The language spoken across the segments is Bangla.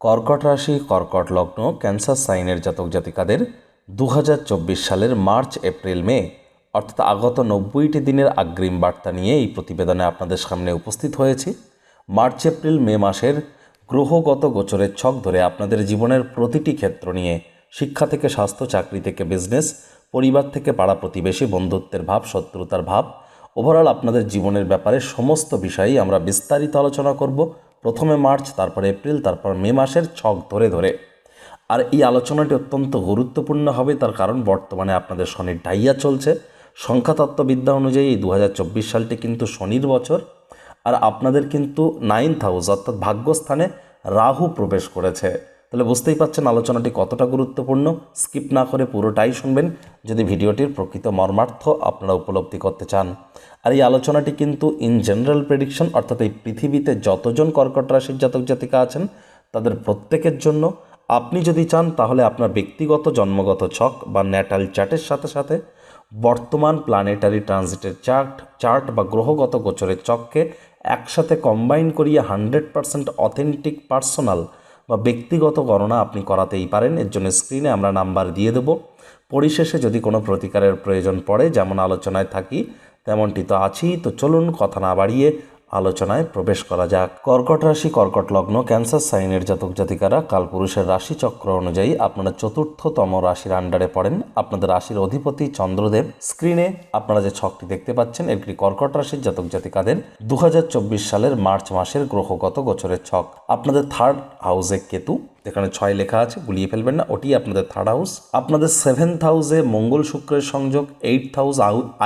কর্কট রাশি, কর্কট লগ্ন, ক্যান্সার সাইনের জাতক জাতিকাদের দু হাজার চব্বিশ সালের মার্চ, এপ্রিল, মে, অর্থাৎ আগত নব্বইটি দিনের আগ্রিম বার্তা নিয়ে এই প্রতিবেদনে আপনাদের সামনে উপস্থিত হয়েছি। মার্চ, এপ্রিল, মে মাসের গ্রহগত গোচরের ছক ধরে আপনাদের জীবনের প্রতিটি ক্ষেত্র নিয়ে শিক্ষা থেকে স্বাস্থ্য, চাকরি থেকে বিজনেস, পরিবার থেকে পাড়া প্রতিবেশী, বন্ধুত্বের ভাব, শত্রুতার ভাব ওভারঅল আপনাদের জীবনের ব্যাপারে সমস্ত বিষয়েই আমরা বিস্তারিত আলোচনা করব। প্রথমে মার্চ, তারপর এপ্রিল, তারপর মে মাসের ছক ধরে ধরে। আর এই আলোচনাটি অত্যন্ত গুরুত্বপূর্ণ হবে তার কারণ বর্তমানে আপনাদের শনির ডাইয়া চলছে। সংখ্যাতত্ত্ববিদ্যা অনুযায়ী এই দু সালটি কিন্তু শনির বছর। আর আপনাদের কিন্তু নাইন্থ হাউস অর্থাৎ ভাগ্যস্থানে রাহু প্রবেশ করেছে। তাহলে বুঝতেই পাচ্ছেন আলোচনাটি কতটা গুরুত্বপূর্ণ। স্কিপ না করে পুরোটাই শুনবেন। যদি ভিডিওটির প্রকৃত মর্মার্থ আপনারা উপলব্ধি করতে চান। আর এই আলোচনাটি কিন্তু ইন জেনারেল প্রেডিকশন অর্থাৎ এই পৃথিবীতে যতজন কর্কট রাশির জাতক জাতিকা আছেন, তাদের প্রত্যেকের জন্য আপনি যদি চান, তাহলে আপনার ব্যক্তিগত জন্মগত ছক বা ন্যাটাল চার্টের সাথে সাথে বর্তমান প্ল্যানেটারি ট্রানজিটের চার্ট চার্ট বা গ্রহগত গোচরের চককে একসাথে কম্বাইন করিয়ে হান্ড্রেড পারসেন্ট অথেন্টিক পার্সোনাল বা ব্যক্তিগত গণনা আপনি করাতেই পারেন। এর জন্য স্ক্রিনে আমরা নাম্বার দিয়ে দেব। পরিশেষে যদি কোনো প্রতিকারের প্রয়োজন পড়ে, যেমন আলোচনায় থাকি, তেমনটি তো আছেই। তো চলুন কথা না বাড়িয়ে আলোচনায় প্রবেশ করা যাক। কর্কট রাশি, কর্কট লগ্ন, ক্যান্সার সাইনের জাতক জাতিকারা কালপুরুষের রাশি চক্র অনুযায়ী আপনারা চতুর্থতম রাশির আন্ডারে পড়েন। আপনাদের রাশির অধিপতি চন্দ্রদেব। স্ক্রিনে আপনারা যে ছকটি দেখতে পাচ্ছেন, এটি কর্কট রাশির জাতক জাতিকাদের দু হাজার চব্বিশ সালের মার্চ মাসের গ্রহগত গোচরের ছক। আপনাদের থার্ড হাউসে কেতু এখানে ছয় লেখা আছে, গুলিয়ে ফেলবেন না, ওটি আপনাদের থার্ড হাউস আপনাদের সেভেন্থ হাউসে মঙ্গল শুক্রের সংযোগ এইটথ হাউস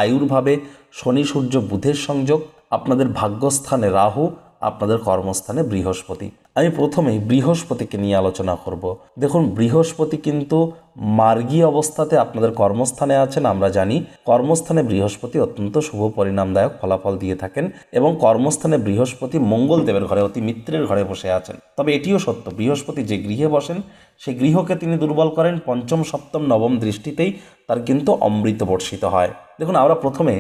আয়ুর্ভাবে শনি, সূর্য, বুধের সংযোগ। আপনাদের ভাগ্যস্থানে রাহু, আপনাদের কর্মস্থানে বৃহস্পতি। আমি প্রথমেই বৃহস্পতিকে নিয়ে আলোচনা করব। দেখুন, বৃহস্পতি কিন্তু মার্গী অবস্থাতে আপনাদের কর্মস্থানে আছেন, আমরা জানি। কর্মস্থানে বৃহস্পতি অত্যন্ত শুভ, পরিণামদায়ক ফলাফল দিয়ে থাকেন এবং কর্মস্থানে বৃহস্পতি মঙ্গল দেবের ঘরে, অতি মিত্রের ঘরে বসে আছেন। তবে এটিও সত্য, বৃহস্পতি যে গৃহে বসেন সেই গৃহকে তিনি দুর্বল করেন। পঞ্চম, সপ্তম, নবম দৃষ্টিতেই তার কিন্তু অমৃত বর্ষিত হয়। দেখুন, আমরা প্রথমে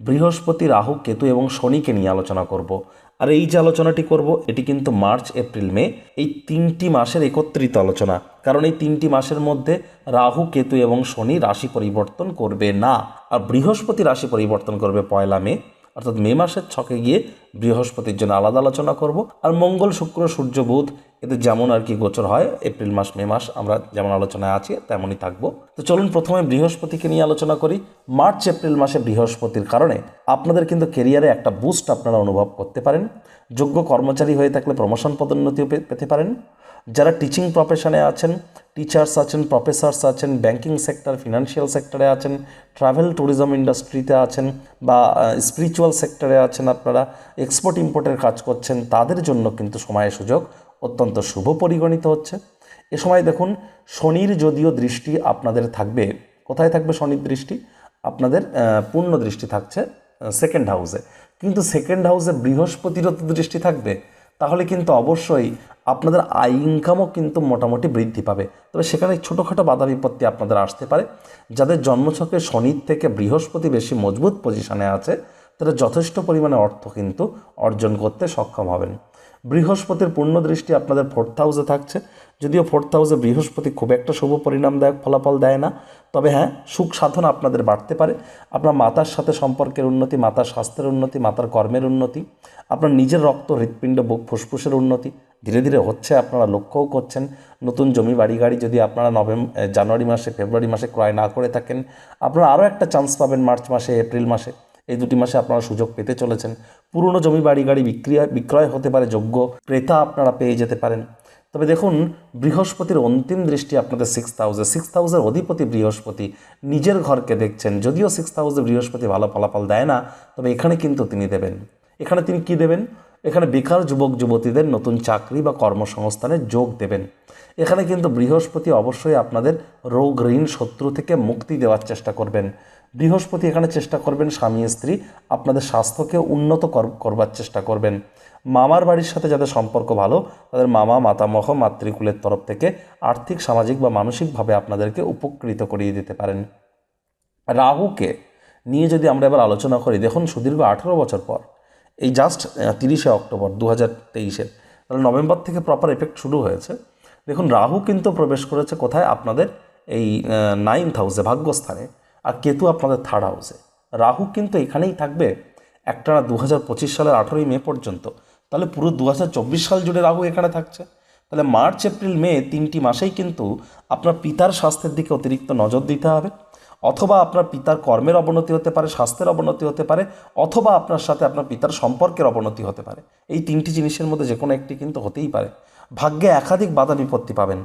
বৃহস্পতি, রাহু, কেতু এবং শনিকে নিয়ে আলোচনা করব। আর এই যে আলোচনাটি করব, এটি কিন্তু মার্চ, এপ্রিল, মে, এই তিনটি মাসের একত্রিত আলোচনা। কারণ এই তিনটি মাসের মধ্যে রাহু, কেতু এবং শনি রাশি পরিবর্তন করবে না। আর বৃহস্পতি রাশি পরিবর্তন করবে পয়লা মে, অর্থাৎ মে মাসের ছকে গিয়ে বৃহস্পতির জন্য আলাদা আলোচনা করব। আর মঙ্গল, শুক্র, সূর্য, বুধ, এদের যেমন আর কি গোচর হয়, এপ্রিল মাস, মে মাস আমরা যেমন আলোচনায় আছি, তেমনই থাকব। তো চলুন প্রথমে বৃহস্পতিকে নিয়ে আলোচনা করি। মার্চ, এপ্রিল মাসে বৃহস্পতির কারণে আপনাদের কিন্তু কেরিয়ারে একটা বুস্ট আপনারা অনুভব করতে পারেন। যোগ্য কর্মচারী হয়ে থাকলে প্রমোশন পদোন্নতিও পেতে পারেন। যারা টিচিং প্রফেশনে আছেন টিচার্স আছেন প্রফেসর্স আছেন ব্যাংকিং সেক্টর ফিনান্সিয়াল সেক্টরে আছেন ট্রাভেল ট্যুরিজম ইন্ডাস্ট্রিতে আছেন বা স্পিরিচুয়াল সেক্টরে আছেন আপনারা এক্সপোর্ট ইম্পোর্টের কাজ করছেন, তাদের জন্য কিন্তু সময় সুযোগ অত্যন্ত শুভ পরিগণিত হচ্ছে। এ সময় দেখুন, শনির যদিও দৃষ্টি আপনাদের থাকবে। কোথায় থাকবে শনির দৃষ্টি? আপনাদের পূর্ণ দৃষ্টি থাকছে সেকেন্ড হাউসে কিন্তু সেকেন্ড হাউসে বৃহস্পতিরও তো দৃষ্টি থাকবে। তাহলে কিন্তু অবশ্যই আপনাদের আয় ইনকামও কিন্তু মোটামুটি বৃদ্ধি পাবে। তবে সেখানে ছোটোখাটো বাধা বিপত্তি আপনাদের আসতে পারে। যাদের জন্মছকে শনির থেকে বৃহস্পতি বেশি মজবুত পজিশনে আছে, তারা যথেষ্ট পরিমাণে অর্থ কিন্তু অর্জন করতে সক্ষম হবেন। বৃহস্পতির পূর্ণ দৃষ্টি আপনাদের ফোর্থ হাউসে থাকছে। যদিও ফোর্থ হাউসে বৃহস্পতি খুব একটা শুভ পরিণামদায়ক ফলাফল দেয় না, তবে হ্যাঁ সুখ সাধন আপনাদের বাড়তে পারে। আপনার মাতার সাথে সম্পর্কের উন্নতি, মাতার স্বাস্থ্যের উন্নতি, মাতার কর্মের উন্নতি, আপনার নিজের রক্ত, হৃৎপিণ্ড, বুক, ফুসফুসের উন্নতি, ধীরে ধীরে হচ্ছে আপনারা লক্ষ্যও করছেন। নতুন জমি, বাড়ি, গাড়ি যদি আপনারা নভেম্বর জানুয়ারি মাসে, ফেব্রুয়ারি মাসে ক্রয় না করে থাকেন, আপনারা আরও একটা চান্স পাবেন মার্চ মাসে, এপ্রিল মাসে। এই দুটি মাসে আপনারা সুযোগ পেতে চলেছেন। পুরনো জমি, বাড়ি, গাড়ি বিক্রিয়া, বিক্রয় হতে পারে যোগ্য, ক্রেতা আপনারা পেয়ে যেতে পারেন। তবে দেখুন, বৃহস্পতির অন্তিম দৃষ্টি আপনাদের সিক্স হাউসে সিক্স হাউসের অধিপতি বৃহস্পতি নিজের ঘরকে দেখছেন। যদিও সিক্স হাউসে বৃহস্পতি ভালো ফলাফল দেয় না, তবে এখানে কিন্তু তিনি দেবেন। এখানে তিনি কি দেবেন? এখানে বেকার যুবক, যুবতীদের নতুন চাকরি বা কর্মসংস্থানে যোগ দেবেন। এখানে কিন্তু বৃহস্পতি অবশ্যই আপনাদের রোগ, ঋণ, শত্রু থেকে মুক্তি দেওয়ার চেষ্টা করবেন। বৃহস্পতি এখানে চেষ্টা করবেন স্বামী, স্ত্রী আপনাদের স্বাস্থ্যকে উন্নত কর- করবার চেষ্টা করবেন। মামার বাড়ির সাথে যাদের সম্পর্ক ভালো, তাদের মামা, মাতামহ, মাতৃকুলের তরফ থেকে আর্থিক, সামাজিক বা মানসিকভাবে আপনাদেরকে উপকৃত করিয়ে দিতে পারেন। রাহুকে নিয়ে যদি আমরা এবার আলোচনা করি, দেখুন সুদীর্ঘ আঠেরো বছর পর, এই জাস্ট তিরিশে অক্টোবর দু হাজার তেইশের, তাহলে নভেম্বর থেকে প্রপার এফেক্ট শুরু হয়েছে। দেখুন, রাহু কিন্তু প্রবেশ করেছে কোথায়? আপনাদের এই নাইন্থ হাউসে ভাগ্যস্থানে। আর কেতু আপনাদের থার্ড হাউসে রাহু কিন্তু এখানেই থাকবে একটানা দু হাজার পঁচিশ সালের আঠেরোই মে পর্যন্ত। তাহলে পুরো দু সাল জুড়ে রাহু এখানে থাকছে। তাহলে মার্চ, এপ্রিল, মে তিনটি মাসেই কিন্তু আপনার পিতার স্বাস্থ্যের দিকে অতিরিক্ত নজর দিতে হবে। অথবা আপনার পিতার কর্মের অবনতি হতে পারে, স্বাস্থ্যের অবনতি হতে পারে, অথবা আপনার সাথে আপনার পিতার সম্পর্কের অবনতি হতে পারে। এই তিনটি জিনিসের মধ্যে যে কোনো একটি কিন্তু হতেই পারে। ভাগ্যে একাধিক বাধা বিপত্তি পাবেন।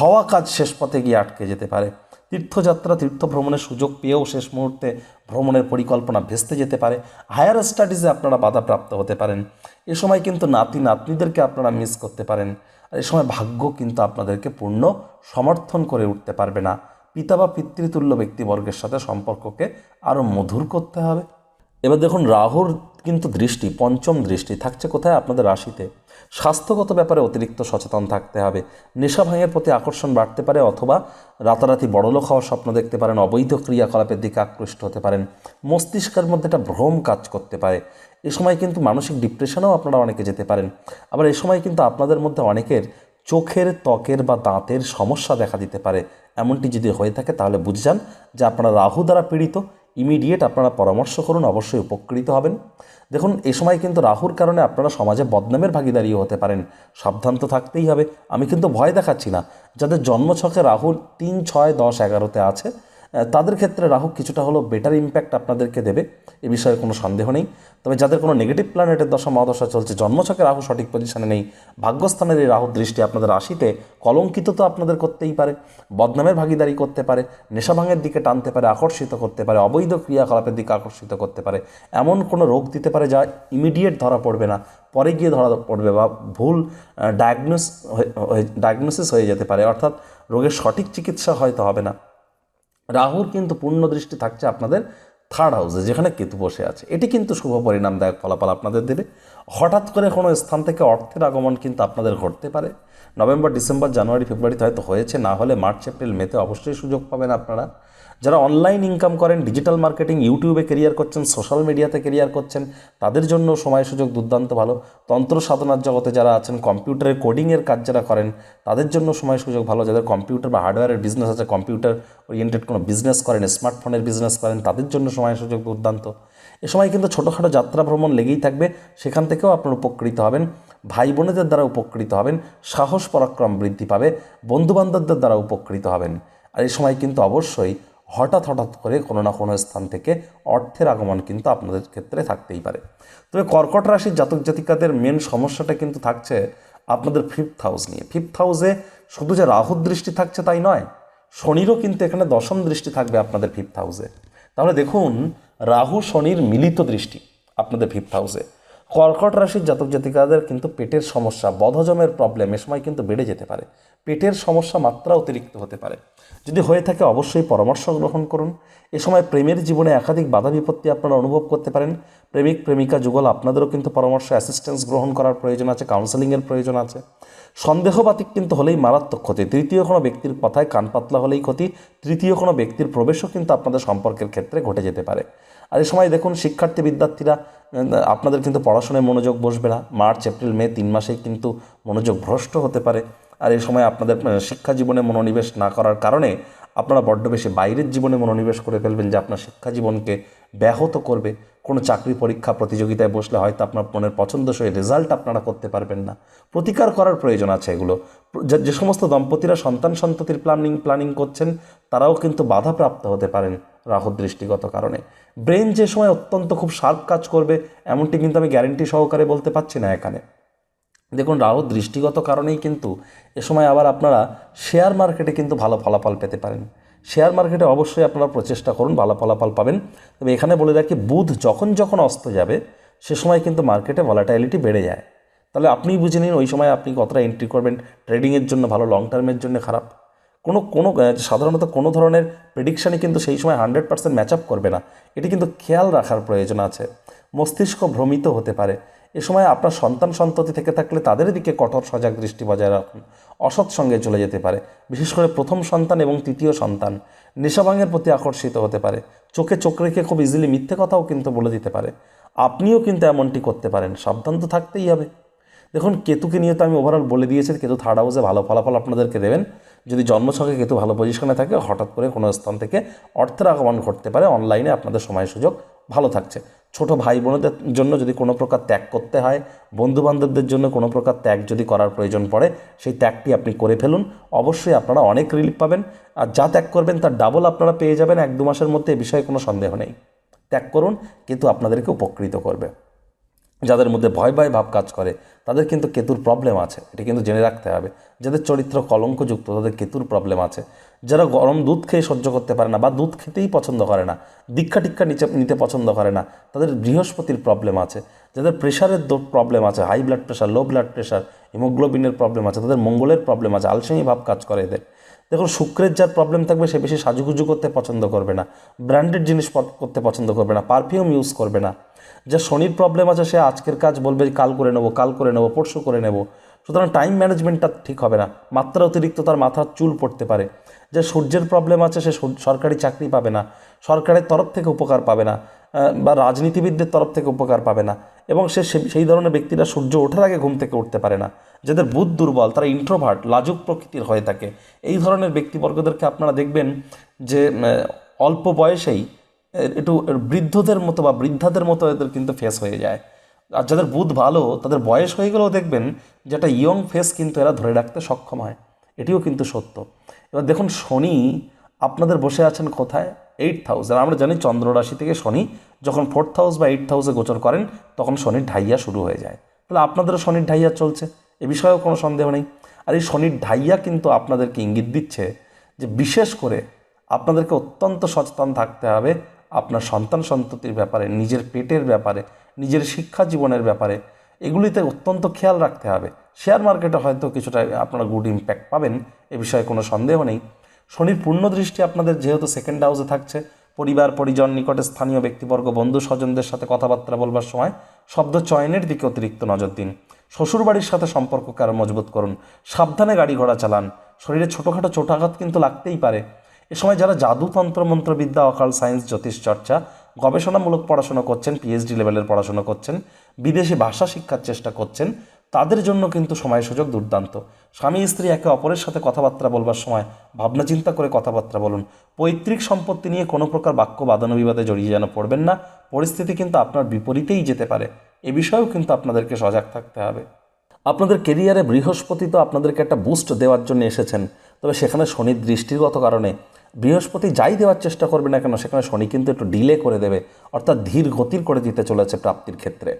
হওয়া কাজ শেষ পথে গিয়ে আটকে যেতে পারে। তীর্থযাত্রা তীর্থ ভ্রমণের সুযোগ পেয়েও শেষ মুহূর্তে ভ্রমণের পরিকল্পনা ভেস্তে যেতে পারে। হায়ার স্টাডিজে আপনারা বাধাপ্রাপ্ত হতে পারেন। এ সময় কিন্তু নাতি, নাতনিদেরকে আপনারা মিস করতে পারেন। আর এ সময় ভাগ্য কিন্তু আপনাদেরকে পূর্ণ সমর্থন করে উঠতে পারবে না। পিতা বা পিতৃতুল্য ব্যক্তিবর্গের সাথে সম্পর্ককে আরও মধুর করতে হবে। এবার দেখুন, রাহুর কিন্তু দৃষ্টি, পঞ্চম দৃষ্টি থাকছে কোথায়? আপনাদের রাশিতে। স্বাস্থ্যগত ব্যাপারে অতিরিক্ত সচেতন থাকতে হবে। নেশা ভাঙের প্রতি আকর্ষণ বাড়তে পারে অথবা রাতারাতি বড়লোক হওয়ার স্বপ্ন দেখতে পারেন, অবৈধ ক্রিয়াকলাপের দিকে আকৃষ্ট হতে পারেন, মস্তিষ্কের মধ্যে একটা ভ্রম কাজ করতে পারে। এ সময় কিন্তু মানসিক ডিপ্রেশনেও আপনারা অনেকে যেতে পারেন। আবার এ সময় কিন্তু আপনাদের মধ্যে অনেকের চোখের ত্বকের বা দাঁতের সমস্যা দেখা দিতে পারে। এমনটি যদি হয়ে থাকে, তাহলে বুঝে যান যে আপনারা রাহু দ্বারা পীড়িত ইমিডিয়েট আপনারা পরামর্শ করুন, অবশ্যই উপকৃত হবেন। দেখুন, এ সময় কিন্তু রাহুর কারণে আপনারা সমাজে বদনামের ভাগিদারিও হতে পারেন। সাবধান তো থাকতেই হবে। আমি কিন্তু ভয় দেখাচ্ছি না। যাদের জন্মছকে রাহুল তিন, ছয়, দশ, এগারোতে আছে তাদের ক্ষেত্রে রাহু কিছুটা হলেও বেটার ইম্প্যাক্ট আপনাদেরকে দেবে, এ বিষয়ে কোনো সন্দেহ নেই। তবে যাদের কোনো নেগেটিভ প্ল্যানেটের দশা, মহাদশা চলছে, জন্মছকে রাহু সঠিক পজিশনে নেই, ভাগ্যস্থানের এই রাহুর দৃষ্টি আপনাদের রাশিতে কলঙ্কিত তো আপনাদের করতেই পারে, বদনামের ভাগিদারি করতে পারে নেশাভাঙের দিকে টানতে পারে, আকর্ষিত করতে পারে, অবৈধ ক্রিয়াকলাপের দিকে আকর্ষিত করতে পারে, এমন কোনো রোগ দিতে পারে যা ইমিডিয়েট ধরা পড়বে না, পরে গিয়ে ধরা পড়বে বা ভুল ডায়াগনোস ডায়াগনোসিস হয়ে যেতে পারে। অর্থাৎ রোগের সঠিক চিকিৎসা হয়তো হবে না। রাহুর কিন্তু পূর্ণ দৃষ্টি থাকছে আপনাদের থার্ড হাউসে যেখানে কেতু বসে আছে। এটি কিন্তু শুভ পরিণামদায়ক ফলাফল আপনাদের দেবে। হঠাৎ করে কোনো স্থান থেকে অর্থের আগমন কিন্তু আপনাদের ঘটতে পারে। নভেম্বর, ডিসেম্বর, জানুয়ারি, ফেব্রুয়ারিতে হয়তো হয়েছে, না হলে মার্চ, এপ্রিল, মেতে অবশ্যই সুযোগ পাবেন আপনারা। যারা অনলাইন ইনকাম করেন ডিজিটাল মার্কেটিং ইউটিউবে কেরিয়ার করছেন সোশ্যাল মিডিয়াতে কেরিয়ার করছেন, তাদের জন্য সময় সুযোগ দুর্দান্ত ভালো। তন্ত্র সাধনার জগতে যারা আছেন কম্পিউটারের কোডিংয়ের কাজ যারা করেন, তাদের জন্য সময় সুযোগ ভালো। যাদের কম্পিউটার বা হার্ডওয়্যারের বিজনেস আছে কম্পিউটার ওরিয়েন্টেড কোনো বিজনেস করেন স্মার্টফোনের বিজনেস করেন, তাদের জন্য সময় সুযোগ দুর্দান্ত। এ সময় কিন্তু ছোটোখাটো যাত্রা ভ্রমণ লেগেই থাকবে, সেখান থেকেও আপনারা উপকৃত হবেন ভাই বোনেদের দ্বারা উপকৃত হবেন, সাহস, পরাক্রম বৃদ্ধি পাবে, বন্ধুবান্ধবদের দ্বারা উপকৃত হবেন। আর এই সময় কিন্তু অবশ্যই হঠাৎ হঠাৎ করে কোনো না কোনো স্থান থেকে অর্থের আগমন কিন্তু আপনাদের ক্ষেত্রে থাকতেই পারে। তবে কর্কট রাশির জাতক জাতিকাদের মেন সমস্যাটা কিন্তু থাকছে আপনাদের ফিফথ হাউস নিয়ে। ফিফথ হাউসে শুধু যে রাহুর দৃষ্টি থাকছে তাই নয়, শনিরও কিন্তু এখানে দশম দৃষ্টি থাকবে আপনাদের ফিফথ হাউসে তাহলে দেখুন, রাহু শনির মিলিত দৃষ্টি আপনাদের ফিফথ হাউসে কর্কট রাশির জাতক জাতিকাদের কিন্তু পেটের সমস্যা, বদহজমের প্রবলেম এ সময় কিন্তু বেড়ে যেতে পারে। পেটের সমস্যা মাত্রা অতিরিক্ত হতে পারে। যদি হয়ে থাকে অবশ্যই পরামর্শ গ্রহণ করুন। এ সময় প্রেমের জীবনে একাধিক বাধা বিপত্তি আপনারা অনুভব করতে পারেন। প্রেমিক, প্রেমিকা যুগল, আপনাদেরও কিন্তু পরামর্শ অ্যাসিস্ট্যান্স গ্রহণ করার প্রয়োজন আছে কাউন্সেলিংয়ের প্রয়োজন আছে। সন্দেহবাতিক কিন্তু হলেই মারাত্মক ক্ষতি। তৃতীয় কোনো ব্যক্তির কথায় কান পাতলা হলেই ক্ষতি। তৃতীয় কোনো ব্যক্তির প্রবেশও কিন্তু আপনাদের সম্পর্কের ক্ষেত্রে ঘটে যেতে পারে। আর এই সময় দেখুন শিক্ষার্থী বিদ্যার্থীরা আপনাদের কিন্তু পড়াশোনায় মনোযোগ বসবে না। মার্চ, এপ্রিল, মে তিন মাসেই কিন্তু মনোযোগ ভ্রষ্ট হতে পারে। আর এই সময় আপনাদের শিক্ষা জীবনে মনোনিবেশ না করার কারণে আপনারা বড্ড বেশি বাইরের জীবনে মনোনিবেশ করে ফেলবেন, যে আপনার শিক্ষা জীবনকে ব্যাহত করবে। কোনো চাকরি পরীক্ষা প্রতিযোগিতায় বসলে হয়তো আপনার মনের পছন্দসই রেজাল্ট আপনারা করতে পারবেন না। প্রতিকার করার প্রয়োজন আছে এগুলো। যে সমস্ত দম্পতিরা সন্তান সন্ততির প্ল্যানিং প্ল্যানিং করছেন, তারাও কিন্তু বাধাপ্রাপ্ত হতে পারেন রাহুর দৃষ্টিগত কারণে। ব্রেন যে সময় অত্যন্ত খুব শার্প কাজ করবে, এমনটি কিন্তু আমি গ্যারেন্টি সহকারে বলতে পারছি না এখানে। দেখুন রাহু দৃষ্টিগত কারণেই কিন্তু এ সময় আবার আপনারা শেয়ার মার্কেটে কিন্তু ভালো ফলাফল পেতে পারেন। শেয়ার মার্কেটে অবশ্যই আপনারা প্রচেষ্টা করুন, ভালো ফলাফল পাবেন। তবে এখানে বলে রাখি, বুধ যখন যখন অস্ত যাবে, সে সময় কিন্তু মার্কেটে ভলাটাইলিটি বেড়ে যায়। তাহলে আপনিই বুঝে নিন, ওই সময় আপনি কতটা এন্ট্রি করবেন। ট্রেডিংয়ের জন্য ভালো লং টার্মের জন্য খারাপ। কোনো কোনো সাধারণত কোনো ধরনের প্রেডিকশানই কিন্তু সেই সময় হান্ড্রেড পার্সেন্ট ম্যাচ আপ করবে না। এটি কিন্তু খেয়াল রাখার প্রয়োজন আছে। মস্তিষ্ক ভ্রমিত হতে পারে। এ সময় আপনার সন্তান সন্ততি থেকে থাকলে তাদের দিকে কঠোর সজাগ দৃষ্টি বজায় রাখুন। অসৎ সঙ্গে চলে যেতে পারে, বিশেষ করে প্রথম সন্তান এবং তৃতীয় সন্তান। নেশাভাঙের প্রতি আকর্ষিত হতে পারে। চোখে চোখ রেখে খুব ইজিলি মিথ্যে কথাও কিন্তু বলে দিতে পারে। আপনিও কিন্তু এমনটি করতে পারেন। সাবধান তো থাকতেই হবে। দেখুন, কেতুকে নিয়ে তো আমি ওভারঅল বলে দিয়েছি, কেতু থার্ড হাউসে ভালো ফলাফল আপনাদেরকে দেবেন। যদি জন্মছকে কেতু ভালো পজিশনে থাকে, হঠাৎ করে কোনো স্থান থেকে অর্থের আগমন ঘটতে পারে। অনলাইনে আপনাদের সময় সুযোগ ভালো থাকছে। ছোট ভাই বোনদের জন্য যদি কোনো প্রকার ত্যাগ করতে হয় বন্ধু বান্ধবদের জন্য কোনো প্রকার ত্যাগ যদি করার প্রয়োজন পড়ে, সেই ত্যাগটি আপনি করে ফেলুন। অবশ্যই আপনারা অনেক রিলিফ পাবেন। আর যা ত্যাগ করবেন তার ডাবল আপনারা পেয়ে যাবেন, এক দু মাসের মধ্যে এ বিষয়ে কোনো সন্দেহ নেই। ত্যাগ করুন কিন্তু আপনাদেরকে উপকৃত করবে। যাদের মধ্যে ভয় ভয় ভাব কাজ করে, তাদের কিন্তু কেতুর প্রবলেম আছে। এটা কিন্তু জেনে রাখতে হবে। যাদের চরিত্র কলঙ্কযুক্ত, তাদের কেতুর প্রবলেম আছে। যারা গরম দুধ খেয়ে সহ্য করতে পারে না বা দুধ খেতেই পছন্দ করে না, দীক্ষা টিক্ষা নিচে নিতে পছন্দ করে না, তাদের বৃহস্পতির প্রবলেম আছে। যাদের প্রেশারের প্রবলেম আছে high blood pressure low blood pressure হিমোগ্লোবিনের problem আছে, তাদের মঙ্গলের প্রবলেম আছে, আলসেমি ভাব কাজ করে এদের। দেখুন, শুক্রের যার প্রবলেম থাকবে, সে বেশি সাজুগুজু করতে পছন্দ করবে না ব্র্যান্ডেড জিনিস করতে পছন্দ করবে না পারফিউম ইউজ করবে না। যে শনির প্রবলেম আছে, সে আজকের কাজ বলবে কাল করে নেব, কাল করে নেব, পরশু করে নেব। সুতরাং টাইম ম্যানেজমেন্টটা ঠিক হবে না, মাত্রা অতিরিক্ত তার মাথার চুল পড়তে পারে। যে সূর্যের প্রবলেম আছে, সে সরকারি চাকরি পাবে না, সরকারের তরফ থেকে উপকার পাবে না বা রাজনীতিবিদদের তরফ থেকে উপকার পাবে না, এবং সে সেই ধরনের ব্যক্তিরা সূর্য ওঠার আগে ঘুম থেকে উঠতে পারে না। যাদের বুধ দুর্বল, তারা ইন্ট্রোভার্ট লাজুক প্রকৃতির হয়ে থাকে। এই ধরনের ব্যক্তিবর্গদেরকে আপনারা দেখবেন যে অল্প বয়সেই একটু বৃদ্ধদের মতো বা বৃদ্ধাদের মতো এদের কিন্তু ফেস হয়ে যায়। আর যাদের বুধ ভালো, তাদের বয়স হয়ে গেলেও দেখবেন যে একটা ইয়ং ফেস কিন্তু এরা ধরে রাখতে সক্ষম হয়। এটিও কিন্তু সত্য। এবার দেখুন শনি আপনাদের বসে আছেন কোথায়? এইট থাউজেন্ড আমরা জানি চন্দ্র রাশি থেকে শনি যখন ফোর্থ হাউস বা এইট হাউসে গোচর করেন, তখন শনির ঢাইয়া শুরু হয়ে যায়। তাহলে আপনাদেরও শনির ঢাইয়া চলছে, এ বিষয়েও কোনো সন্দেহ নেই। আর এই শনির ঢাইয়া কিন্তু আপনাদেরকে ইঙ্গিত দিচ্ছে যে বিশেষ করে আপনাদেরকে অত্যন্ত সচেতন থাকতে হবে আপনার সন্তান সন্ততির ব্যাপারে, নিজের পেটের ব্যাপারে, নিজের শিক্ষা জীবনের ব্যাপারে। এগুলিতে অত্যন্ত খেয়াল রাখতে হবে। শেয়ার মার্কেটে হয়তো কিছুটা আপনারা গুড ইম্প্যাক্ট পাবেন। এ বিষয়ে কোনো সন্দেহ নেই। শনির পূর্ণ দৃষ্টি আপনাদের যেহেতু সেকেন্ড হাউসে থাকছে, পরিবার, পরিজন, নিকটে স্থানীয় ব্যক্তিবর্গ, বন্ধু স্বজনদের সাথে কথাবার্তা বলবার সময় শব্দ চয়নের দিকে অতিরিক্ত নজর দিন। শ্বশুরবাড়ির সাথে সম্পর্ককে আরও মজবুত করুন। সাবধানে গাড়ি ঘোড়া চালান। শরীরে ছোটোখাটো চোটাঘাত কিন্তু লাগতেই পারে। এ সময় যারা জাদু, তন্ত্র, মন্ত্রবিদ্যা, অকাল সায়েন্স, জ্যোতিষ চর্চা, গবেষণামূলক পড়াশোনা করছেন পিএইচডি লেভেলের পড়াশোনা করছেন, বিদেশি ভাষা শিক্ষার চেষ্টা করছেন তাদের জন্য কিন্তু সময় সুযোগ দুর্দান্ত। স্বামী, স্ত্রী একে অপরের সাথে কথাবার্তা বলবার সময়, ভাবনা চিন্তা করে কথাবার্তা বলুন। পৈতৃক সম্পত্তি নিয়ে কোনো প্রকার বাক্য বাদানুবিবাদে জড়িয়ে যেন পড়বেন না, পরিস্থিতি কিন্তু আপনার বিপরীতেই যেতে পারে। এ বিষয়েও কিন্তু আপনাদেরকে সজাগ থাকতে হবে। আপনাদের কেরিয়ারে বৃহস্পতি তো আপনাদেরকে একটা বুস্ট দেওয়ার জন্য এসেছেন। তবে সেখানে শনির দৃষ্টিগত কারণে বৃহস্পতি যাই দেওয়ার চেষ্টা করবে না কেন, সেখানে শনি কিন্তু একটু ডিলে করে দেবে, অর্থাৎ ধীর গতির করে দিতে চলেছে প্রাপ্তির ক্ষেত্রে।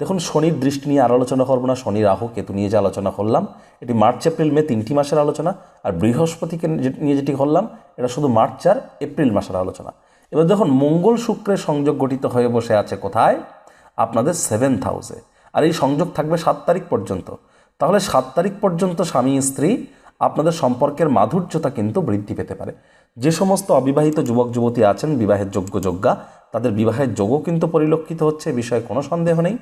দেখুন, শনির দৃষ্টি নিয়ে আর আলোচনা করব না। শনি, রাহু, কেতু নিয়ে যে আলোচনা করলাম, এটি মার্চ, এপ্রিল, মে তিনটি মাসের আলোচনা। আর বৃহস্পতিকে নিয়ে যেটি করলাম, এটা শুধু মার্চ আর এপ্রিল মাসের আলোচনা। এবার দেখুন, মঙ্গল শুক্রের সংযোগ গঠিত হয়ে বসে আছে কোথায়? আপনাদের সেভেন্থ হাউসে আর এই সংযোগ থাকবে সাত তারিখ পর্যন্ত। তাহলে সাত তারিখ পর্যন্ত স্বামী, স্ত্রী, আপনাদের সম্পর্কের মাধুর্যতা কিন্তু বৃদ্ধি পেতে পারে। যে সমস্ত অবিবাহিত যুবক, যুবতী আছেন, বিবাহের যোগ্য, যোগ্যা তাদের বিবাহের যোগও কিন্তু পরিলক্ষিত হচ্ছে বিষয়ে কোনো সন্দেহ নেই।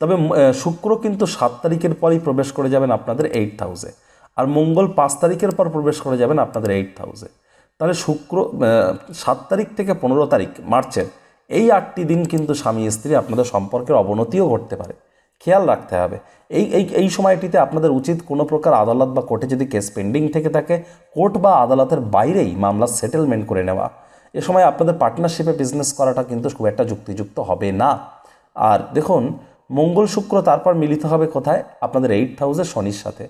তবে শুক্র কিন্তু সাত তারিখের পরই প্রবেশ করে যাবেন আপনাদের এইট হাউসে আর মঙ্গল পাঁচ তারিখের পর প্রবেশ করে যাবেন আপনাদের এইট হাউসে তাহলে শুক্র সাত তারিখ থেকে পনেরো তারিখ, মার্চের এই আটটি দিন কিন্তু স্বামী স্ত্রী আপনাদের সম্পর্কের অবনতিও ঘটতে পারে। খেয়াল রাখতে হবে। এই এই এই সময়টিতে আপনাদের উচিত কোনো প্রকার আদালত বা কোর্টে যদি কেস পেন্ডিং থেকে থাকে, কোর্ট বা আদালতের বাইরেই মামলা সেটেলমেন্ট করে নেওয়া। এ সময় আপনাদের পার্টনারশিপে বিজনেস করাটা কিন্তু খুব একটা যুক্তিযুক্ত হবে না। আর দেখুন, মঙ্গল শুক্র তারপর মিলিত হবে কোথায়? আপনাদের এইট হাউসে শনির সাথে।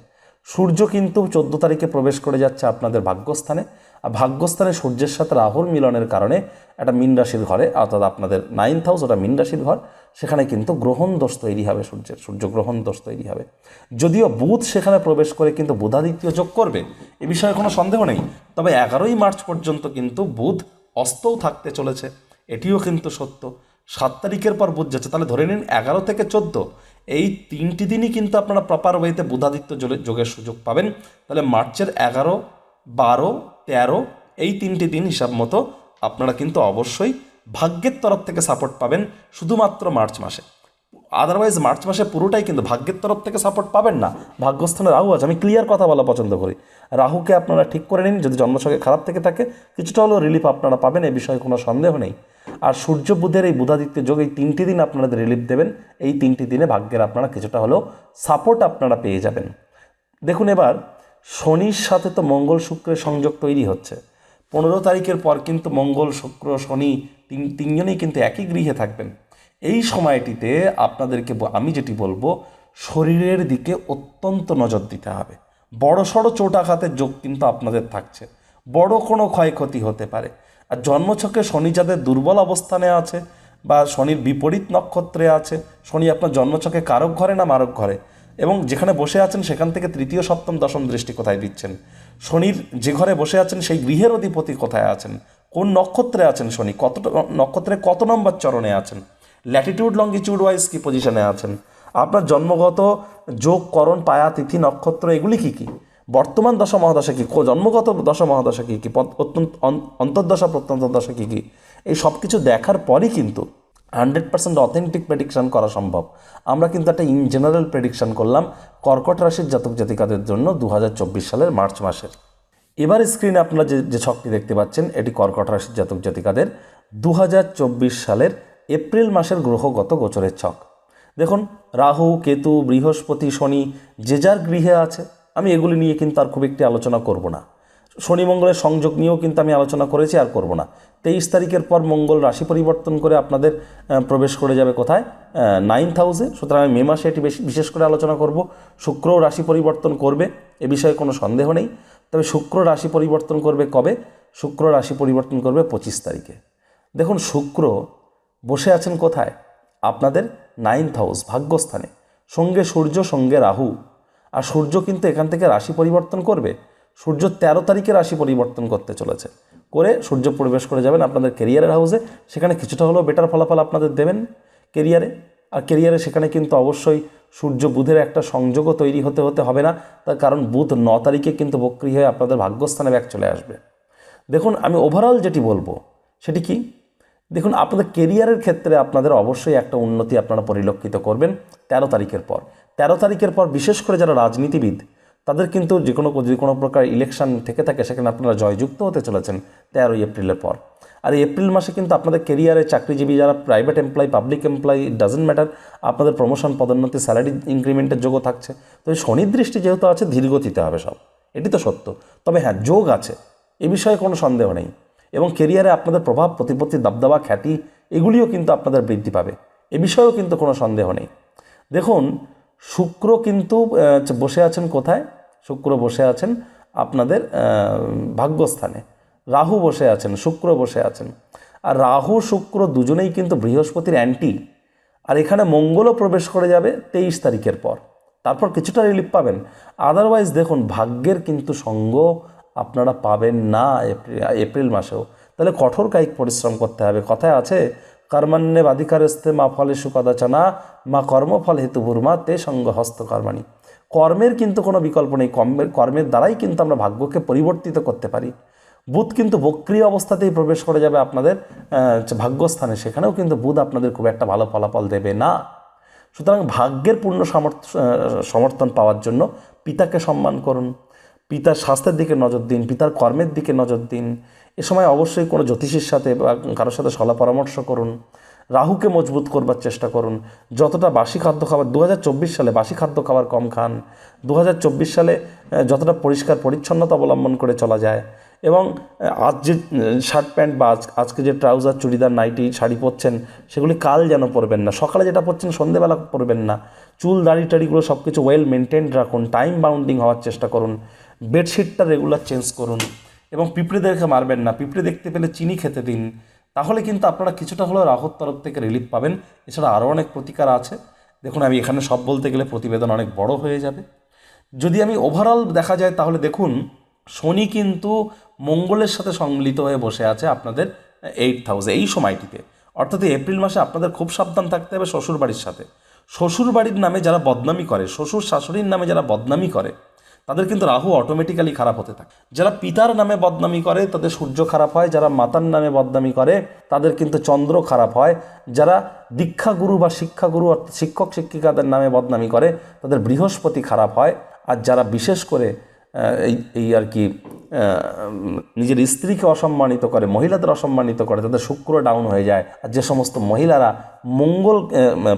সূর্য কিন্তু চোদ্দ তারিখে প্রবেশ করে যাচ্ছে আপনাদের ভাগ্যস্থানে। আর ভাগ্যস্থানে সূর্যের সাথে রাহুর মিলনের কারণে একটা মীন রাশির ঘরে, অর্থাৎ আপনাদের নাইন্থ হাউস ওটা মীন রাশির ঘর, সেখানে কিন্তু গ্রহণ দোষ তৈরি হবে সূর্যের সূর্যগ্রহণ দোষ তৈরি হবে। যদিও বুধ সেখানে প্রবেশ করে কিন্তু বুধাদিত্য যোগ করবে, এ বিষয়ে কোনো সন্দেহ নেই। তবে এগারোই মার্চ পর্যন্ত কিন্তু বুধ অস্তও থাকতে চলেছে। এটিও কিন্তু সত্য। সাত তারিখের পর বুধ যাচ্ছে। তাহলে ধরে নিন এগারো থেকে চোদ্দ। এই তিনটি দিনই কিন্তু আপনারা প্রপার ওয়েতে বুধাদিত্য যোগের সুযোগ পাবেন। তাহলে মার্চের এগারো, বারো, তেরো এই তিনটি দিন হিসাব মতো আপনারা কিন্তু অবশ্যই ভাগ্যের তরফ থেকে সাপোর্ট পাবেন। শুধুমাত্র মার্চ মাসে। আদারওয়াইজ মার্চ মাসে পুরোটাই কিন্তু ভাগ্যের তরফ থেকে সাপোর্ট পাবেন না। ভাগ্যস্থানে রাহু আছে আমি ক্লিয়ার কথা বলা পছন্দ করি। রাহুকে আপনারা ঠিক করে নিন, যদি জন্মছকে খারাপ থেকে থাকে, কিছুটা হলেও রিলিফ আপনারা পাবেন, এই বিষয়ে কোনো সন্দেহ নেই। আর সূর্য বুধের এই বুধাদিত্য যোগ, এই তিনটি দিন আপনাদের রিলিফ দেবেন। এই তিনটি দিনে ভাগ্যের আপনারা কিছুটা হলেও সাপোর্ট আপনারা পেয়ে যাবেন। দেখুন এবার, শনির সাথে তো মঙ্গল শুক্রের সংযোগ তৈরি হচ্ছে। পনেরো তারিখের পর কিন্তু মঙ্গল, শুক্র, শনি তিন, তিনজনেই কিন্তু একই গৃহে থাকবেন। এই সময়টিতে আপনাদেরকে আমি যেটি বলব, শরীরের দিকে অত্যন্ত নজর দিতে হবে। বড় সড়ো চোট আঘাতের যোগ কিন্তু আপনাদের থাকছে। বড় কোনো ক্ষয়ক্ষতি হতে পারে। আর জন্মছকে শনি যাদের দুর্বল অবস্থানে আছে বা শনির বিপরীত নক্ষত্রে আছে, শনি আপনার জন্মছকে কারক ঘরে না মারক ঘরে, এবং যেখানে বসে আছেন সেখান থেকে তৃতীয়, সপ্তম, দশম দৃষ্টি কোথায় দিচ্ছেন? শনির যে ঘরে বসে আছেন সেই গৃহের অধিপতি কোথায় আছেন? কোন নক্ষত্রে আছেন শনি? কত নক্ষত্রে কত নম্বর চরণে আছেন? ল্যাটিটিউড লঙ্গিটিউড ওয়াইজ কী পজিশনে আছেন? আপনার জন্মগত যোগ, করণ, পায়া, তিথি, নক্ষত্র, এগুলি কী কী? বর্তমান দশা, মহাদশা কী জন্মগত দশা, মহাদশা কী কী? অত্যন্ত অন্তর্দশা, প্রত্যন্ত দশা কী কী? এই সব কিছু দেখার পরই কিন্তু হান্ড্রেড পার্সেন্ট অথেন্টিক প্রেডিকশন করা সম্ভব। আমরা কিন্তু একটা ইন জেনারেল প্রেডিকশন করলাম কর্কট রাশির জাতক জাতিকাদের জন্য দু হাজার চব্বিশ সালের মার্চ মাসের। এবার স্ক্রিনে আপনারা যে যে ছকটি দেখতে পাচ্ছেন, এটি কর্কট রাশির জাতক জাতিকাদের দু হাজার চব্বিশ সালের এপ্রিল মাসের গ্রহগত গোচরের ছক। দেখুন, রাহু, কেতু, বৃহস্পতি, শনি যে যার গৃহে আছে, আমি এগুলি নিয়ে কিন্তু আর খুব একটি আলোচনা করব না। শনি মঙ্গলের সংযোগ নিয়েও কিন্তু আমি আলোচনা করেছি আর করব না। তেইশ তারিখের পর মঙ্গল রাশি পরিবর্তন করে আপনাদের প্রবেশ করে যাবে কোথায়? নাইন্থ হাউসে সুতরাং আমি মে মাসে এটি বেশি, বিশেষ করে আলোচনা করব। শুক্রও রাশি পরিবর্তন করবে, এ বিষয়ে কোনো সন্দেহ নেই। তবে শুক্র রাশি পরিবর্তন করবে কবে? শুক্র রাশি পরিবর্তন করবে পঁচিশ তারিখে। দেখুন, শুক্র বসে আছেন কোথায়? আপনাদের নাইন্থ হাউস ভাগ্যস্থানে। সঙ্গে সূর্য, সঙ্গে রাহু। আর সূর্য কিন্তু এখান থেকে রাশি পরিবর্তন করবে। সূর্য তেরো তারিখে রাশি পরিবর্তন করতে চলেছে। করে সূর্য প্রবেশ করে যাবেন আপনাদের কেরিয়ারের হাউসে সেখানে কিছুটা হলেও বেটার ফলাফল আপনাদের দেবেন কেরিয়ারে আর কেরিয়ারে সেখানে কিন্তু অবশ্যই সূর্য বুধের একটা সংযোগও তৈরি হতে হতে হবে না। তার কারণ বুধ ন তারিখে কিন্তু বক্রি হয়ে আপনাদের ভাগ্যস্থানে ব্যাগ চলে আসবে। দেখুন, আমি ওভারঅল যেটি বলব, সেটি কি? দেখুন, আপনাদের কেরিয়ারের ক্ষেত্রে আপনাদের অবশ্যই একটা উন্নতি আপনারা পরিলক্ষিত করবেন তেরো তারিখের পর। তেরো তারিখের পর বিশেষ করে যারা রাজনীতিবিদ, তাদের কিন্তু যে কোনো যে কোনো প্রকার ইলেকশন থেকে থাকে, সেখানে আপনারা জয়যুক্ত হতে চলেছেন তেরোই এপ্রিলের পর। আর এপ্রিল মাসে কিন্তু আপনাদের কেরিয়ারে চাকরিজীবী যারা private employ public employ doesn't matter আপনাদের প্রমোশন পদোন্নতি স্যালারি ইনক্রিমেন্টের যোগও থাকছে। তো শনির যেহেতু আছে, ধীরগতিতে হবে সব। এটি তো সত্য। তবে হ্যাঁ যোগ আছে। এ বিষয়ে কোনো সন্দেহ নেই। এবং কেরিয়ারে আপনাদের প্রভাব, প্রতিপত্তি, দাবদাবা, খ্যাতি, এগুলিও কিন্তু আপনাদের বৃদ্ধি পাবে। এ বিষয়েও কিন্তু কোনো সন্দেহ নেই। দেখুন, শুক্র কিন্তু বসে আছেন কোথায়? শুক্র বসে আছেন আপনাদের ভাগ্যস্থানে। রাহু বসে আছেন, শুক্র বসে আছেন। আর রাহু, শুক্র দুজনেই কিন্তু বৃহস্পতির অ্যান্টি আর এখানে মঙ্গলও প্রবেশ করে যাবে তেইশ তারিখের পর। তারপর কিছুটা রিলিফ পাবেন। আদারওয়াইজ দেখুন, ভাগ্যের কিন্তু সঙ্গ আপনারা পাবেন না এপ্রিল মাসেও। তাহলে কঠোর কায়িক পরিশ্রম করতে হবে। কথায় আছে কর্মান্যে বাধিকারস্তে মা ফলে সুকদাচনা, মা কর্মফল হেতু ভূর্মা, তে সঙ্গ হস্তকর্মাণী কর্মের কিন্তু কোনো বিকল্প নেই। কর্মের কর্মের দ্বারাই কিন্তু আমরা ভাগ্যকে পরিবর্তিত করতে পারি। বুধ কিন্তু বক্রিয় অবস্থাতেই প্রবেশ করে যাবে আপনাদের ভাগ্যস্থানে। সেখানেও কিন্তু বুধ আপনাদের খুব একটা ভালো ফলাফল দেবে না। সুতরাং ভাগ্যের পূর্ণ সামর্থ সমর্থন পাওয়ার জন্য পিতাকে সম্মান করুন। পিতার স্বাস্থ্যের দিকে নজর দিন, পিতার কর্মের দিকে নজর দিন। এ সময় অবশ্যই কোনো জ্যোতিষীর সাথে বা কারোর সাথে সলা পরামর্শ করুন। রাহুকে মজবুত করবার চেষ্টা করুন। যতটা বাসি খাদ্য খাবার দু হাজার চব্বিশ সালে বাসি খাদ্য খাবার কম খান। দু হাজার চব্বিশ সালে যতটা পরিষ্কার পরিচ্ছন্নতা অবলম্বন করে চলা যায়। এবং আজ যে শার্ট প্যান্ট বা আজ- আজকে যে ট্রাউজার, চুড়িদার, নাইটি, শাড়ি পরছেন, সেগুলি কাল যেন পরবেন না। সকালে যেটা পরছেন, সন্ধেবেলা পরবেন না। চুল, দাড়ি, টাড়িগুলো সব কিছু ওয়েল মেনটেন্ড রাখুন টাইম বাউন্ডিং হওয়ার চেষ্টা করুন বেডশিটটা রেগুলার চেঞ্জ করুন এবং পিঁপড়েদেরকে মারবেন না। পিঁপড়ে দেখতে পেলে চিনি খেতে দিন। তাহলে কিন্তু আপনারা কিছুটা হলেও রাহত তরফ থেকে রিলিফ পাবেন। এছাড়া আরও অনেক প্রতিকার আছে। দেখুন, আমি এখানে সব বলতে গেলে প্রতিবেদন অনেক বড় হয়ে যাবে। যদি আমি ওভারঅল দেখা যায়, তাহলে দেখুন, শনি কিন্তু মঙ্গলের সাথে সংমিলিত হয়ে বসে আছে আপনাদের এইট হাউসে এই সময়টিতে। অর্থাৎ এপ্রিল মাসে আপনাদের খুব সাবধান থাকতে হবে শ্বশুর বাড়ির সাথে। শ্বশুর বাড়ির নামে যারা বদনামি করে, শ্বশুর শাশুড়ির নামে যারা বদনামি করে, তাদের কিন্তু রাহু অটোমেটিক্যালি খারাপ হতে থাকে। যারা পিতার নামে বদনামি করে, তাদের সূর্য খারাপ হয়, যারা মাতার নামে বদনামি করে, তাদের কিন্তু চন্দ্র খারাপ হয়। যারা দীক্ষাগুরু বা শিক্ষাগুরু, অর্থাৎ শিক্ষক, শিক্ষিকাদের নামে বদনামি করে, তাদের বৃহস্পতি খারাপ হয়। আর যারা বিশেষ করে এই এই আর কি নিজের স্ত্রীকে অসম্মানিত করে, মহিলাদের অসম্মানিত করে, তাদের শুক্র ডাউন হয়ে যায়। আর যে সমস্ত মহিলারা মঙ্গল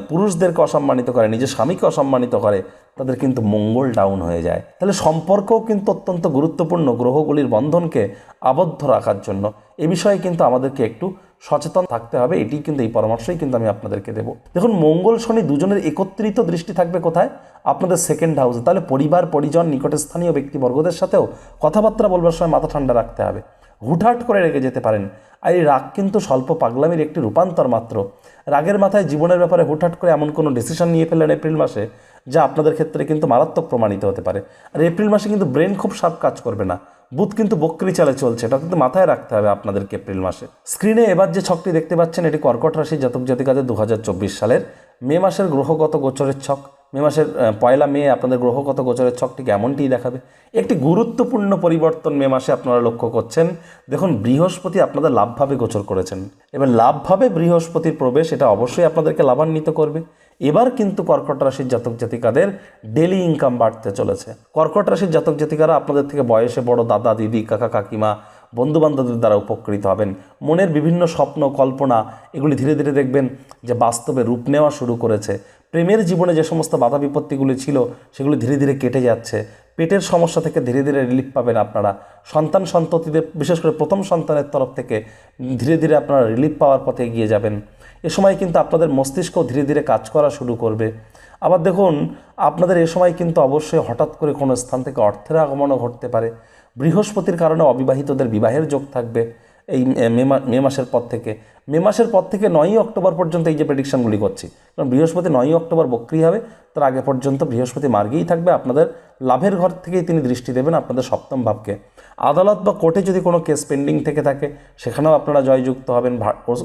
পুরুষদেরকে অসম্মানিত করে, নিজের স্বামীকে অসম্মানিত করে, তাদের কিন্তু মঙ্গল ডাউন হয়ে যায়। তাহলে সম্পর্কও কিন্তু অত্যন্ত গুরুত্বপূর্ণ গ্রহগুলির বন্ধনকে আবদ্ধ রাখার জন্য। এ বিষয়ে কিন্তু আমাদেরকে একটু সচেতন থাকতে হবে এটি কিন্তু এই পরামর্শই কিন্তু আমি আপনাদেরকে দেবো। দেখুন, মঙ্গল শনি দুজনের একত্রিত দৃষ্টি থাকবে কোথায়? আপনাদের সেকেন্ড হাউসে তাহলে পরিবার, পরিজন নিকটে স্থানীয় ব্যক্তিবর্গদের সাথেও কথাবার্তা বলবার সময় মাথা ঠান্ডা রাখতে হবে। হুটহাট করে রেগে যেতে পারেন। আর এই রাগ কিন্তু স্বল্প পাগলামির একটি রূপান্তর মাত্র। রাগের মাথায় জীবনের ব্যাপারে হুটহাট করে এমন কোনো ডিসিশন নিয়ে ফেললেন এপ্রিল মাসে, যা আপনাদের ক্ষেত্রে কিন্তু মারাত্মক প্রমাণিত হতে পারে। আর এপ্রিল মাসে কিন্তু ব্রেন খুব সাপ কাজ করবে না। বুধ কিন্তু বক্রি চালে চলছে। এটা কিন্তু মাথায় রাখতে হবে আপনাদেরকে এপ্রিল মাসে। স্ক্রিনে এবার যে ছকটি দেখতে পাচ্ছেন, এটি কর্কট রাশি জাতক জাতিকাদের দু হাজার চব্বিশ সালের। মে মাসের গ্রহগত গোচরের ছক। মে মাসের পয়লা মে আপনাদের গ্রহগত গোচরের ছকটিকে এমনটিই দেখাবে? একটি গুরুত্বপূর্ণ পরিবর্তন মে মাসে আপনারা লক্ষ্য করছেন। দেখুন, বৃহস্পতি আপনাদের লাভভাবে গোচর করেছেন। এবার লাভভাবে বৃহস্পতির প্রবেশ, এটা অবশ্যই আপনাদেরকে লাভান্বিত করবে। এবার কিন্তু কর্কট রাশির জাতক জাতিকাদের ডেলি ইনকাম বাড়তে চলেছে। কর্কট রাশির জাতক জাতিকারা আপনাদের থেকে বয়সে বড় দাদা, দিদি, কাকা, কাকিমা বন্ধু বান্ধবদের দ্বারা উপকৃত হবেন। মনের বিভিন্ন স্বপ্ন, কল্পনা, এগুলি ধীরে ধীরে দেখবেন যে বাস্তবে রূপ নেওয়া শুরু করেছে। প্রেমের জীবনে যে সমস্ত বাধা বিপত্তিগুলি ছিল, সেগুলি ধীরে ধীরে কেটে যাচ্ছে। পেটের সমস্যা থেকে ধীরে ধীরে রিলিফ পাবেন আপনারা। সন্তান সন্ততিদের, বিশেষ করে প্রথম সন্তানের তরফ থেকে ধীরে ধীরে আপনারা রিলিফ পাওয়ার পথে এগিয়ে যাবেন। এ সময় কিন্তু আপনাদের মস্তিষ্ক ধীরে ধীরে কাজ করা শুরু করবে। আবার দেখুন, আপনাদের এ সময় কিন্তু অবশ্যই হঠাৎ করে কোনো স্থান থেকে অর্থের আগমনও ঘটতে পারে। বৃহস্পতির কারণে অবিবাহিতদের বিবাহের যোগ থাকবে এই মে মাসের পর থেকে। মে মাসের পর থেকে নয়ই অক্টোবর পর্যন্ত এই যে প্রেডিকশনগুলি করছি, কারণ বৃহস্পতি নয়ই অক্টোবর বক্রি হবে, তার আগে পর্যন্ত বৃহস্পতি মার্গেই থাকবে। আপনাদের লাভের ঘর থেকেই তিনি দৃষ্টি দেবেন আপনাদের সপ্তম ভাবকে। আদালত বা কোর্টে যদি কোনো কেস পেন্ডিং থেকে থাকে, সেখানেও আপনারা জয়যুক্ত হবেন।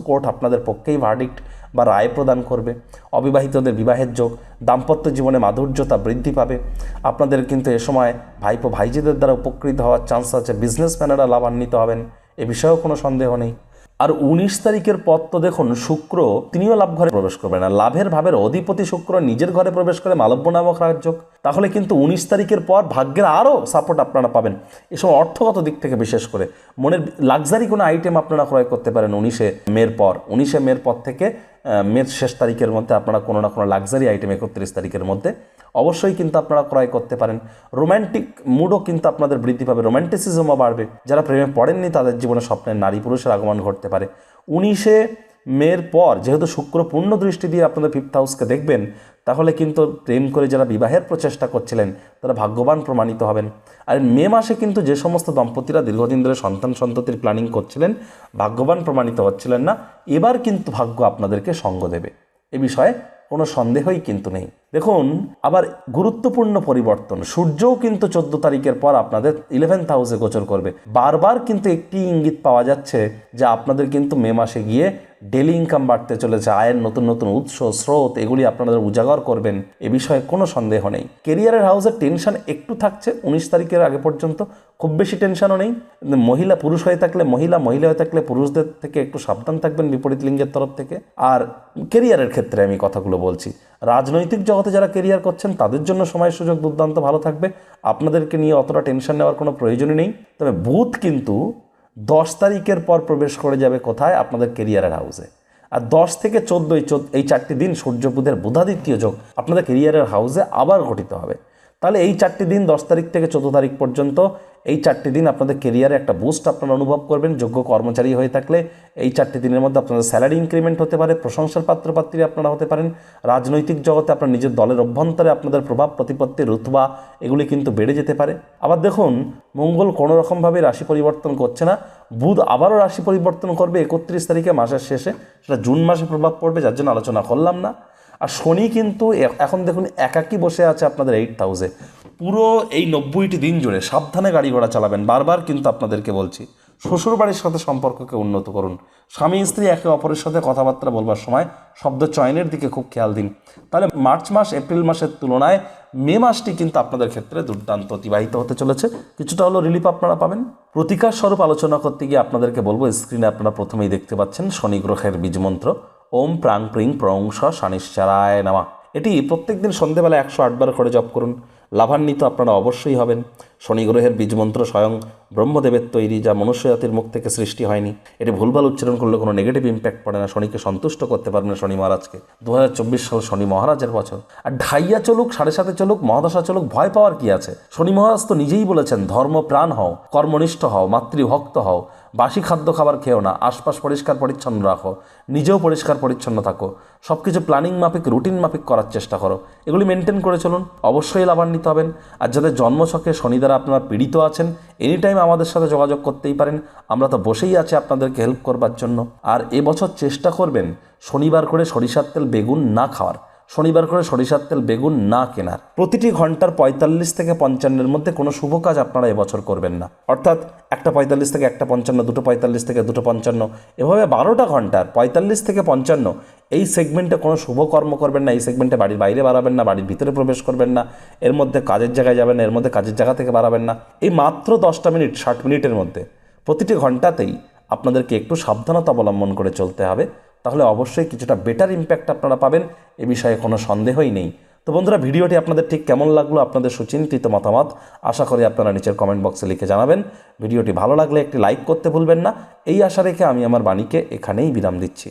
কোর্ট আপনাদের পক্ষেই ভার্ডিক্ট বা রায় প্রদান করবে। অবিবাহিতদের বিবাহের যোগ, দাম্পত্য জীবনে মাধুর্যতা বৃদ্ধি পাবে। আপনাদের কিন্তু এ সময় ভাইপো ভাইজিদের দ্বারা উপকৃত হওয়ার চান্স আছে। বিজনেসম্যানেরা লাভান্বিত হবেন। এ বিষয়েও কোনো সন্দেহ নেই। আর উনিশ তারিখের পর তো দেখুন, শুক্র তিনিও লাভ ঘরে প্রবেশ করবেন না। লাভের ভাবের অধিপতি শুক্র নিজের ঘরে প্রবেশ করে মালব্য নামক রাজ্য। তাহলে কিন্তু উনিশ তারিখের পর ভাগ্যের আরও সাপোর্ট আপনারা পাবেন। এসব অর্থগত দিক থেকে বিশেষ করে। মনের লাক্সারি কোনো আইটেম আপনারা ক্রয় করতে পারেন উনিশে মের পর। উনিশে মের পর থেকে মের শেষ তারিখের মধ্যে আপনারা কোনো না কোনো লাক্সারি আইটেম একত্রিশ তারিখের মধ্যে অবশ্যই কিন্তু আপনারা ক্রয় করতে পারেন। রোম্যান্টিক মুডও কিন্তু আপনাদের বৃদ্ধি পাবে রোম্যান্টিসিজমও বাড়বে। যারা প্রেমে পড়েননি তাদের জীবনে স্বপ্নের নারী পুরুষের আগমন ঘটতে পারে। উনিশে মের পর, যেহেতু শুক্র পূর্ণ দৃষ্টি দিয়ে আপনাদের ফিফথ হাউসকে দেখবেন, তাহলে কিন্তু প্রেম করে যারা বিবাহের প্রচেষ্টা করছিলেন, তারা ভাগ্যবান প্রমাণিত হবেন। আর মে মাসে কিন্তু যে সমস্ত দম্পতিরা দীর্ঘদিন ধরে সন্তান সন্ততির প্ল্যানিং করছিলেন, ভাগ্যবান প্রমাণিত হচ্ছিলেন না, এবার কিন্তু ভাগ্য আপনাদেরকে সঙ্গ দেবে। এ বিষয়ে কোনো সন্দেহই কিন্তু নেই। দেখুন, আবার গুরুত্বপূর্ণ পরিবর্তন। সূর্যও কিন্তু চোদ্দ তারিখের পর আপনাদের ইলেভেন্থ হাউসে গোচর করবে। বারবার কিন্তু একটি ইঙ্গিত পাওয়া যাচ্ছে যে আপনাদের কিন্তু মে মাসে গিয়ে ডেলি ইনকাম বাড়তে চলেছে, আয়ের নতুন নতুন উৎস, স্রোত, এগুলি আপনাদের উজাগর করবেন, এ বিষয়ে কোনো সন্দেহ নেই। কেরিয়ারের হাউসের টেনশন একটু থাকছে, উনিশ তারিখের আগে পর্যন্ত খুব বেশি টেনশনও নেই। মহিলা, পুরুষ হয়ে থাকলে মহিলা মহিলা হয়ে থাকলে পুরুষদের থেকে একটু সাবধান থাকবেন বিপরীত লিঙ্গের তরফ থেকে। আর কেরিয়ারের ক্ষেত্রে আমি কথাগুলো বলছি, রাজনৈতিক জগতে যারা কেরিয়ার করছেন, তাদের জন্য সময় সুযোগ দুর্দান্ত, ভালো থাকবে। আপনাদেরকে নিয়ে অতটা টেনশন নেওয়ার কোনো প্রয়োজনই নেই। তবে বুথ কিন্তু দশ তারিখের পর প্রবেশ করে যাবে কোথায়? আপনাদের কেরিয়ারের হাউসে আর দশ থেকে চোদ্দোই, চোদ্দ, এই চারটি দিন সূর্য বুধের বুধাদিত্য যোগ আপনাদের কেরিয়ারের হাউসে আবার গঠিত হবে। তাহলে এই চারটি দিন দশ তারিখ থেকে চোদ্দ তারিখ পর্যন্ত এই চারটি দিন আপনাদের কেরিয়ারে একটা বুস্ট আপনারা অনুভব করবেন, যোগ্য কর্মচারী হয়ে থাকলে এই চারটি দিনের মধ্যে আপনাদের স্যালারি ইনক্রিমেন্ট হতে পারে, প্রশংসার পাত্রপাত্রী আপনারা হতে পারেন, রাজনৈতিক জগতে আপনার নিজের দলের অভ্যন্তরে আপনাদের প্রভাব, প্রতিপত্তি, রুতবা এগুলি কিন্তু বেড়ে যেতে পারে। আবার দেখুন, মঙ্গল কোনো রকমভাবে রাশি পরিবর্তন করছে না, বুধ আবারও রাশি পরিবর্তন করবে একত্রিশ তারিখে, মাসের শেষে, সেটা জুন মাসে প্রভাব পড়বে, যার জন্য আলোচনা করলাম না। আর শনি কিন্তু এখন দেখুন একাকি বসে আছে আপনাদের এইট হাউসে পুরো এই নব্বইটি দিন জুড়ে সাবধানে গাড়ি ঘোড়া চালাবেন। বারবার কিন্তু আপনাদেরকে বলছি, শ্বশুরবাড়ির সাথে সম্পর্ককে উন্নত করুন। স্বামী, স্ত্রী একে অপরের সাথে কথাবার্তা বলবার সময় শব্দ চয়নের দিকে খুব খেয়াল দিন। তাহলে মার্চ মাস, এপ্রিল মাসের তুলনায় মে মাসটি কিন্তু আপনাদের ক্ষেত্রে দুর্দান্ত অতিবাহিত হতে চলেছে। কিছুটা হলো রিলিফ আপনারা পাবেন। প্রতিকার স্বরূপ আলোচনা করতে গিয়ে আপনাদেরকে বলব স্ক্রিনে আপনারা প্রথমেই দেখতে পাচ্ছেন শনি গ্রহের বীজমন্ত্র ওম প্রাং প্রিং প্রংস শানিশ্চারায় নামা। এটি প্রত্যেকদিন সন্ধেবেলা একশো আটবার করে জপ করুন। লাভান্বিত আপনারা অবশ্যই হবেন। শনি গ্রহের বীজমন্ত্র স্বয়ং ব্রহ্মদেবের তৈরি, যা মনুষ্য জাতির মুখ থেকে সৃষ্টি হয়নি। এটি ভুলভাল উচ্চারণ করলে কোনো নেগেটিভ ইম্প্যাক্ট পড়ে না। শনিকে সন্তুষ্ট করতে পারবে না শনি মহারাজকে। দু সাল শনি মহারাজের বছর। আর ঢাইয়া চলুক, সাড়ে সাথে চলুক, মহাদশা চলুক, ভয় পাওয়ার কি আছে? শনি মহারাজ তো নিজেই বলেছেন, ধর্ম প্রাণ হও, কর্মনিষ্ঠ হও, মাতৃভক্ত হও। বাসি খাদ্য খাবার খেও না, আশপাশ পরিষ্কার পরিচ্ছন্ন রাখো, নিজেও পরিষ্কার পরিচ্ছন্ন থাকো। সব কিছু প্ল্যানিং মাফিক রুটিন মাফিক করার চেষ্টা করো। এগুলি মেনটেন করে চলুন, অবশ্যই লাভান্বিত হবেন। আর যাদের জন্মছকে শনি দ্বারা আপনারা পীড়িত আছেন এনি টাইম আমাদের সাথে যোগাযোগ করতেই পারেন। আমরা তো বসেই আছি আপনাদেরকে হেল্প করবার জন্য। আর এবছর চেষ্টা করবেন, শনিবার করে সরিষার তেল বেগুন না খাওয়ার। শনিবার করে সরিষার তেল বেগুন না কেনার। প্রতিটি ঘণ্টার পঁয়তাল্লিশ থেকে পঞ্চান্নের মধ্যে কোনো শুভ কাজ আপনারা এবছর করবেন না। অর্থাৎ একটা পঁয়তাল্লিশ থেকে একটা পঞ্চান্ন, দুটো পঁয়তাল্লিশ থেকে দুটো পঞ্চান্ন, এভাবে বারোটা ঘণ্টার পঁয়তাল্লিশ থেকে পঞ্চান্ন এই সেগমেন্টে কোনো শুভ কর্ম করবেন না, এই সেগমেন্টে বাড়ির বাইরে বাড়াবেন না, বাড়ির ভিতরে প্রবেশ করবেন না, এর মধ্যে কাজের জায়গায় যাবেন না, এর মধ্যে কাজের জায়গা থেকে বাড়াবেন না। এই মাত্র দশটা মিনিট, ষাট মিনিটের মধ্যে প্রতিটি ঘন্টাতেই আপনাদেরকে একটু সাবধানতা অবলম্বন করে চলতে হবে। তাহলে অবশ্যই কিছুটা বেটার ইম্প্যাক্ট আপনারা পাবেন, এ বিষয়ে কোনো সন্দেহই নেই। তো বন্ধুরা, ভিডিওটি আপনাদের ঠিক কেমন লাগল, আপনাদের সুচিন্তিত মতামত, আশা করি আপনারা নিচের কমেন্ট বক্সে লিখে জানাবেন। ভিডিওটি ভালো লাগলে একটি লাইক করতে ভুলবেন না, এই আশা রেখে আমি আমার বাণীকে এখানেই বিরাম দিচ্ছি।